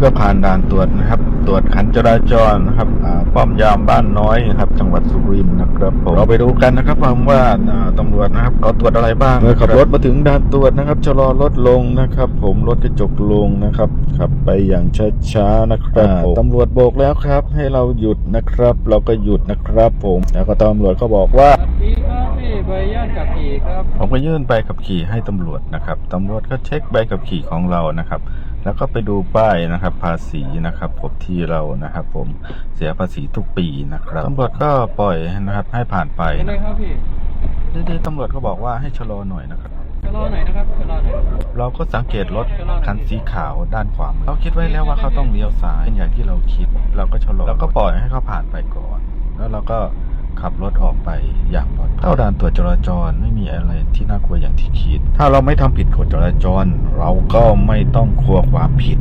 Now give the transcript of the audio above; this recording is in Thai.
เพื่อผ่านด่านตรวจนะครับ ตรวจขันจราจรนะครับอ่าป้อมยามบ้านน้อยนะครับ จังหวัดสุรินทร์นะครับผมเราไปดูกันนะครับว่าว่าอ่าตำรวจนะครับเขาตรวจอะไรบ้างเมื่อขับรถมาถึงด่านตรวจนะครับชะลอรถลงนะครับ ผมรถกระจกลงนะครับขับไปอย่างช้าๆนะครับผมตำรวจโบกแล้วครับ ให้เราหยุดนะครับ เราก็หยุดนะครับผมแล้วก็ตำรวจก็บอกว่าสวัสดีครับพี่ใบอนุญาตขับขี่ครับผมก็ยื่นใบขับขี่ให้ตำรวจนะครับตำรวจก็เช็คใบขับขี่ของเรานะครับ แล้วก็ไปดูป้ายนะครับ ภาษีนะครับผมที่เรานะครับ ผมเสียภาษีทุกปีนะครับตำรวจก็ปล่อยนะครับ ให้ผ่านไปเป็นไรนะครับพี่ดีๆตำรวจก็บอกว่าให้ชะลอหน่อยนะครับชะลอหน่อยนะครับชะลอหน่อยเราก็สังเกตรถคันสีขาวด้านขวามือเขาคิดไว้แล้วว่าเขาต้องเลี้ยวซ้ายอย่างที่เราคิด เราก็ชะลอเราก็ปล่อยให้เขาผ่านไปก่อน แล้วเราก็ ขับรถออกไปอย่างปลอดภัยเข้าด่านตรวจจราจรไม่มีอะไรที่น่ากลัวอย่างที่คิด ถ้าเราไม่ทำผิดกฎจราจร เราก็ไม่ต้องกลัวความผิด